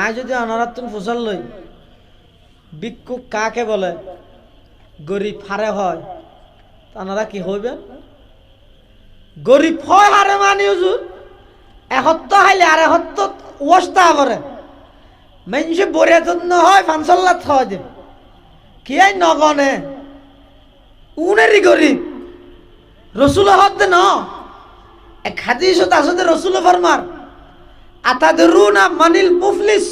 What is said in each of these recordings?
আয় যদি অনারাত্তুন ফুসল লই, ভিক্ষুক কাকে বলে? গরিব হারে হয়। তা ওনারা কি হইবেন? গরিব হয় হারে মানি হুজুর এসত্য হাইলে আর এসত্য অবস্থা করে। মানুষে বরিয়া যত্ন হয়, ফানসল্লাত খাওয়া দিন কি আই নগনে উনেরই গরিব। রসুল হত ন। এক হাদিস আসতে রসুল ফরমার। আতাদরুনা মানিল মুফলিস?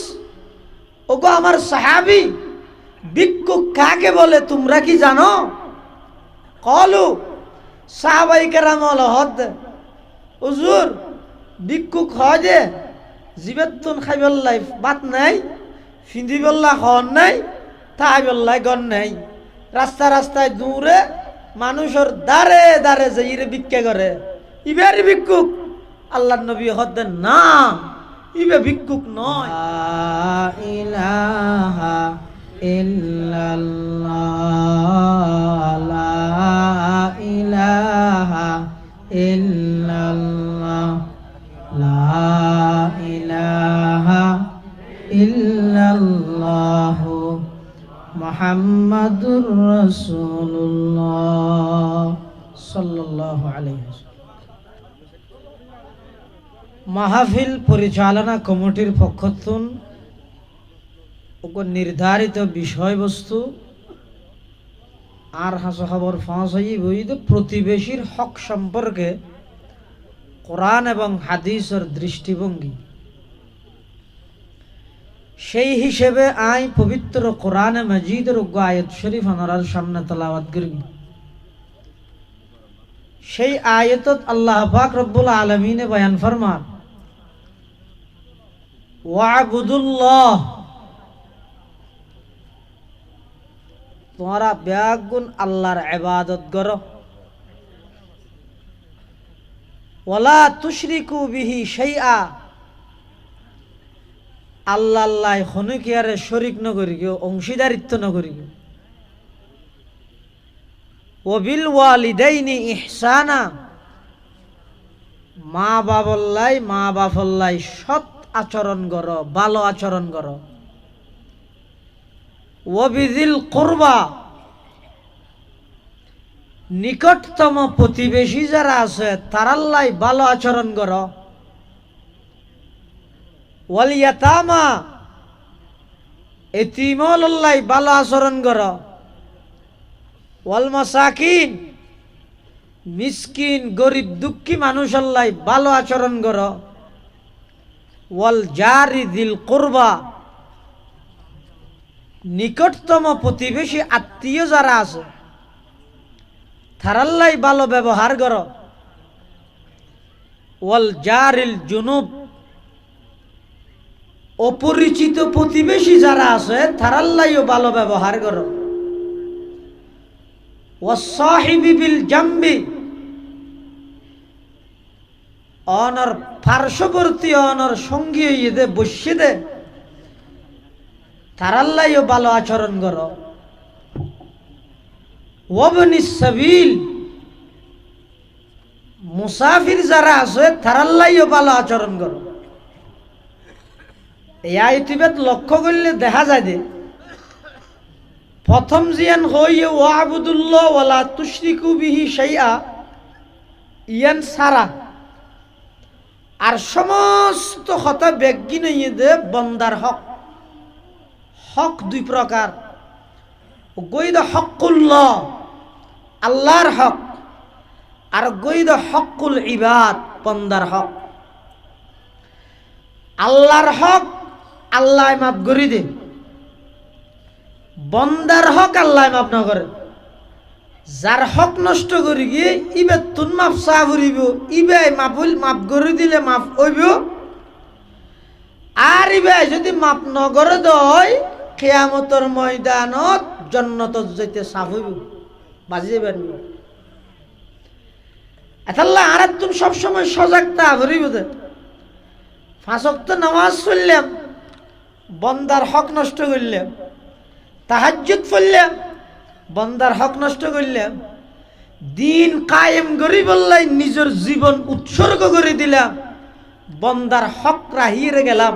ওগো আমার সাহাবি ভিক্ষুক কাকে বলে তোমরা কি জানো? কলু, সাহাবাই কেরাম হদ উজুর ভিক্ষুক হয় যে জীবেতন খাইবল্লাই বাত নাই ফিন্দিবল্লা হন নাই তাইবল্লাই গন নাই। রাস্তা রাস্তায় দূরে মানুষের দাঁড়ে দাঁড়ে যে ইরে ভিক্ষা করে, ইবার ভিক্ষুক আল্লাহ নবী হদ্দে না ইবে ভিক্ষুক নয়। ইলাহা ইল্লাল্লাহ ইলাহা ইল্লাল্লাহ লা ইলাহা ইল্লাল্লাহ মুহাম্মাদুর রাসূলুল্লাহ সাল্লাল্লাহু আলাইহি মাহফিল পরিচালনা কমিটির পক্ষতুন নির্ধারিত বিষয়বস্তু, আর হাসো খবর ফাঁস হই বইতে প্রতিবেশীর হক সম্পর্কে কোরআন এবং হাদিসের দৃষ্টিভঙ্গি। সেই হিসেবে আই পবিত্র কোরআনে মজিদের উগ্র আয়াত শরীফ আনার সামনে তলাওয়াত করবি। সেই আয়তত আল্লাহ পাক রব্বুল আলমিনে বয়ান ফরমান ওয়াবুদুল্লাহ। তোমরা ব্যাগুন আল্লাহর ইবাদত করো। ওয়ালা তুশরিকু বিহি শাইআ। আল্লাহ আল্লাহ হনুকিয়ারে শরিক নগরি গো অংশীদারিত্ব নগরি গো ওবিল ওয়ালিদাইনি ইহসানা। মা বাবল্লাই মা বাফল্লাই সৎ আচরণ কর, ভালো আচরণ কর। ওবিদিল করবা। নিকটতম প্রতিবেশী যারা আছে, তারাল্লাই ভালো আচরণ কর। ওয়ালিয়াতামা এতিমল্লাই ভালো আচরণ কর। ওয়াল মাসাকিন। মিসকিন, গরিব দুঃখী মানুষ আল্লাহ ভালো আচরণ কর। ওয়াল জারি দিল করবা। নিকটতম প্রতিবেশী আত্মীয় যারা আছে থারাল্লাই ভালো ব্যবহার কর। ওয়াল জারিল জুনুব। অপরিচিত প্রতিবেশী যারা আছে থারাল্লাইও ভালো ব্যবহার করো। ওয়াসাহিবি বিল জাম্বি। অনর পার্শ্ববর্তী অনর সঙ্গী ইয়ে বসে দে। তারাল্লাইও ভালো আচরণ কর। মুসাফির যারা আছে তারাল্লাইও ভালো আচরণ করো। এই আইতিবেত লক্ষ্য করলে দেখা যায় যে, প্রথম জিয়ান হই ও আবুদুল্লাহ ওয়ালা তুশরিকু বিহি শাইআ ইয়ান সারা আর সমস্ত কথা ব্যক্তি নিয়ে দে বন্দার হক। হক দুই প্রকার। গৈদ হকুল্লাহ, আল্লাহর হক, আর গৈদ হকুল ইবাদ, বন্দার হক। আল্লাহর হক আল্লাহ মাফ করি দে বন্দার হক আল্লাহ মাফ না করে যার হক নষ্ট করি গিয়ে ইবে তুন মাপ চাহ ফুরিব ইবে মাফুল মাফ করে দিলে মাফ হইব আর ইবে যদি মাপ নগরে দয় খেয়ামতর ময়দানত জন্নত যেতে সাফ হইব বাজি যাবেন এতাল্লা আর তুমি সবসময় সজাগ তা ভরিব দে। ফাঁসক তো নামাজ পড়লাম বন্দার হক নষ্ট করলাম তাহাজ্জুদ পড়লাম বন্দার হক নষ্ট করলাম দিন কায়েম করি বললাই নিজের জীবন উৎসর্গ করে দিলাম, বন্দার হক রাহিয়ে গেলাম।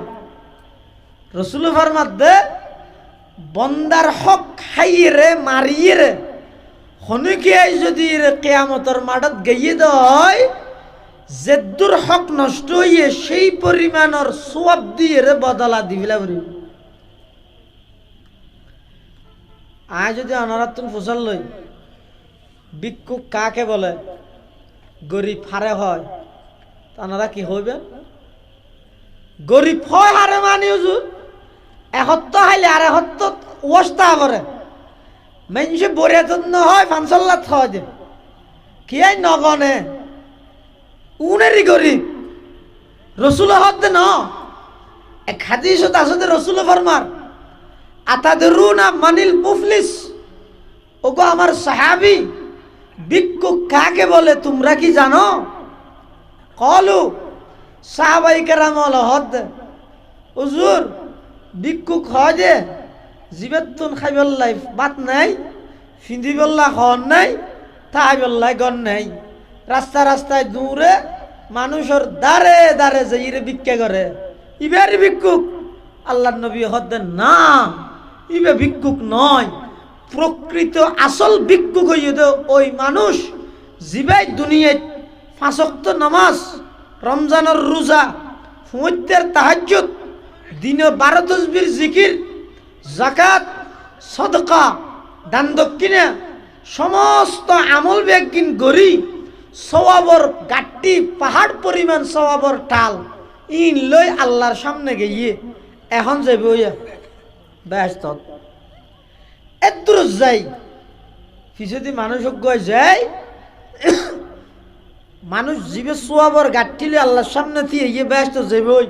রসুলভার মধ্যে বন্দার হক খাইয়ে রে, মারিয়ে রে, হনুকিয়াই যদি কেয়ামতর মাঠত গেয়ে দেয়, জেদ্দুর হক নষ্ট হইয়ে সেই পরিমাণর সোয়াব দিয়ে রে বদলা দিবিলা বলি আয় যদি অনারাত্তুন ফসল লই, ভিক্ষুক কাকে বলে? গরিব হারে হয়। তা আপনারা কি হইবেন? গরিব হয় হারে মানি হুজুর এসত্য হাইলে আর এসত্য অবস্থা করে। মানুষে বরিয়া জন্য হয়, ফানসল্লাত খাওয়া যে। কি আই নগনে উনেরই গরিব। রসুল হতে ন এক হাদিসত আসতে রসুল ফরমার। আতাদরুনা মানিল মুফলিস? ওগো আমার সাহাবি ভিক্ষুক কাকে বলে তোমরা কি জানো? কলু, সাহাবাই কেরাম হদ উজুর ভিক্ষুক যে জীবেতুন খাইবল্লাই বাত নাই ফিন্দিবল্লা হন নাই তাইবল্লাই গন নাই। রাস্তা রাস্তায় দূরে মানুষের দাঁড়ে দাঁড়ে যে ইরে ভিক্ষা করে। ইবার ভিক্ষুক আল্লাহ নবী হদ্দে না ইবে ভিক্ষুক নয়, প্রকৃত আসল ভিক্ষুক হইয়ে ওই মানুষ জিবাই দুনিয়ায় ফাঁসক্ত নামাজ, রমজানের রোজা ফুঁতের তাহাজ্জুদ, দিনে বারো তসবির জিকির জাকাত সদকা, দান দক্ষিণে, সমস্ত আমল ব্যাগিন গড়ি, সওয়াবর গাট্টি, পাহাড় পরিমাণ সওয়াবর টাল, ইন লই আল্লাহর সামনে গিয়ে এখন যাইব ব্যস্ত এদুর যাই পিছদি মানুষ জীবে সোয়াবর গাঠিলে আল্লাহর সামনে দিয়ে ব্যস্ত যাইবই।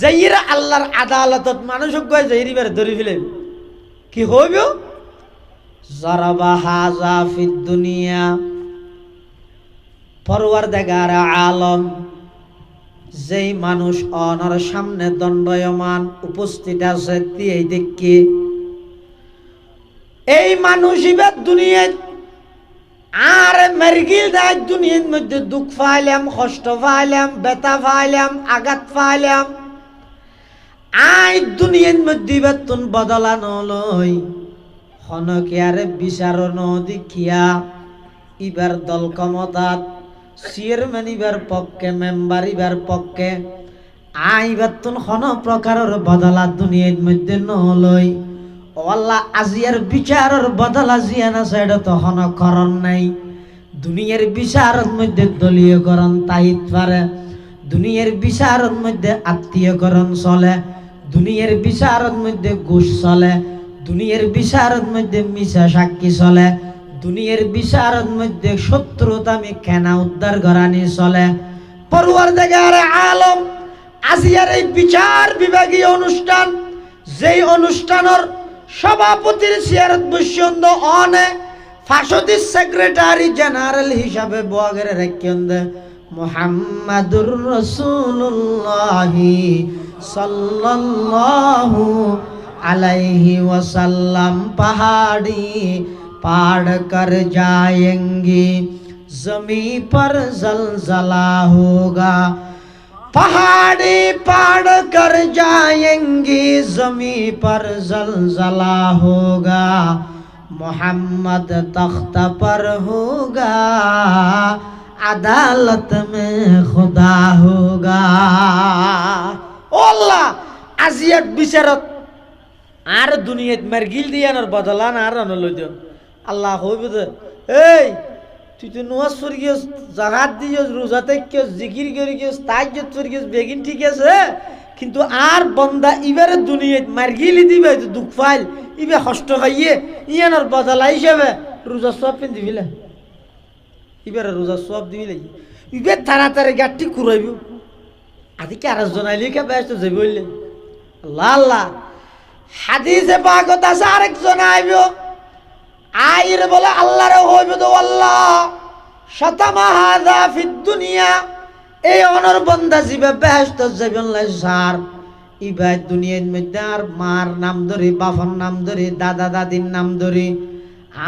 যাইরা আল্লাহর আদালতত মানুষ গয় যাইরিবার ধরি ফেলে কি হইব? হাজা দুনিয়া পরওয়ার দেগার আলম। যেই মানুষ অনর সামনে দণ্ডয়মান উপস্থিত আছে দিয়ে দেখি এই মানুষ এবার দুনিয়ায় আর মেরগিল দায় দুনিয়ার মধ্যে দুঃখ ফাইলাম কষ্ট ফাইলাম বেতা ফাইলাম আঘাত ফাইলাম আই দুনিয়ার মধ্যে এবার তুন বদলা নলই। হনকে আরে বিচার নদিখিয়া ইবার দল ক্ষমতাত চেয়ারম্যান ইবার পক্ষে, মেম্বার ইবার পক্ষে আইবার তুন হন প্রকারের বদলা দুনিয়ার মধ্যে নলই। আল্লাহ আজিয়ার বিচারের বদলা জিয়ানা সাইড তো হন করন নাই। দুনিয়ার বিচারের মধ্যে দলীয়করণ তাইত পারে। দুনিয়ার বিচারের মধ্যে আত্মীয়করণ চলে। দুনিয়ার বিচারের মধ্যে ঘুষ চলে। দুনিয়ার বিচারের মধ্যে মিশা সাক্ষী চলে। দুনিয়ার বিচারত মধ্যে শত্রুতা আমি কেনা উদ্ধার করানি চলে। পড়ুয়ার দেখার আলম আজিয়ার এই বিচার বিভাগীয় অনুষ্ঠান, যেই অনুষ্ঠানের সভাপতির সিয়ারত বৈশ্যন্দ অনে ফাঁসতির সেক্রেটারি জেনারেল হিসাবে বগের রেখেন্দ মোহাম্মদুর রসুল্লাহি সাল্লাল্লাহু আলাইহি ওয়াসাল্লাম পাহাড়ি पाड़ कर जाएंगे जमी पर जलजला होगा पहाड़ी पाड़ कर जाएंगी जमी पर जलजला होगा मोहम्मद तख्त पर होगा अदालत में खुदा होगा ও আল্লাহ আজিয়াত বিচারত আর দুনিয়াত মারগিল দিয়ানোর বদলান আর আনলো দিন আল্লাহ হইব দে এই, তুই তো নোয়াজ পড়ি গিয়েছ জাগাত দিয়েছ রোজাতে কেউ জিকির করে গিয়েছ তাজ্জত পড়ি গিয়েছ বেগিন ঠিক আছে, কিন্তু আর বন্দা ইবারে দুনিয়াত মারগিলি দিবে দুঃখ ফাইল ইবে কষ্ট খাইয়ে ইয়ানোর বদলা হিসেবে রোজা সব পিন দিবিলে ইবারে রোজা সব দিবিলে ইবে তাড়াতাড়ি গাঠটি কুড়াইব আদিকে আর জনাইলে কে ব্যস্ত যাবি বললে আল্লাহ আল্লাহ। হাদিসে পাগত আছে, আরেকজন আইব। আইর বলে আল্লাহরে হইব তো আল্লাহ। শতামা হাদা ফিদ দুনিয়া। এই অনর বন্দা জিবে ব্যস্ত যাবেন লাই সার। ইবাই দুনিয়ার মধ্যে আর মার নাম ধরি বাফর নাম ধরি, দাদা দাদির নাম ধরি,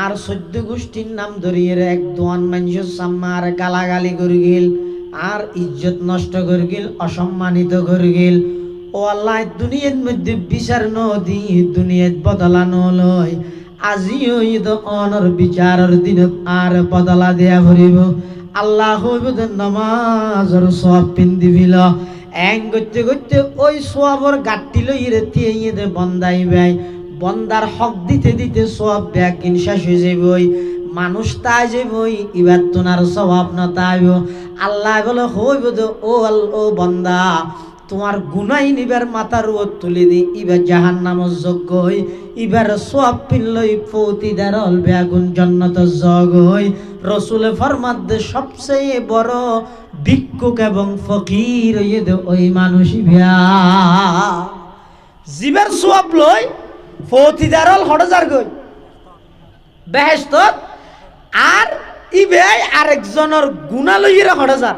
আর সদ্য গোষ্ঠীর নাম ধরি এর এক দোয়ান মানুষের সাম্মা আর গালাগালি করে গেল, আর ইজ্জত নষ্ট করে গেল, অসম্মানিত করে গেল। ও আল্লাহ, দুনিয়ার মধ্যে বিচার নদী দুনিয়াত বদলানো লয় আজিও ঈদ অনর বিচারের দিনত আর বদলা দেয়া ভরিব। আল্লাহ নমাজর সব পিন্দিবিল। এং করতে করতে ওই সোয়াবর গাট্টি লই রেতি ইয়ে বন্দাই ভাই বন্দার হক দিতে দিতে সব ব্যাগিন শেষ হয়ে যাবই মানুষ তাই যাবই এবার তোনার স্বভাব না তাইব। আল্লাহ বলে, হইব ও আল, ও বন্দা তোমার গুনাই নিবার মাথার ও তুলে দি ইবার জাহান নাম যোগ্য হই, ইবার সব পিনলই ফৌতিদার অল বেগুন জন্নত জগ হই। রসুলে ফরমাদ দে সবচেয়ে বড় ভিক্ষুক এবং ফকির হইয়ে দে ওই মানুষই ভিয়া জীবের সোয়াব লই ফৌতিদারল হড়জার গই। বেহেস্ত আর ইবে আরেকজনের গুণা লইয়ের হড়জার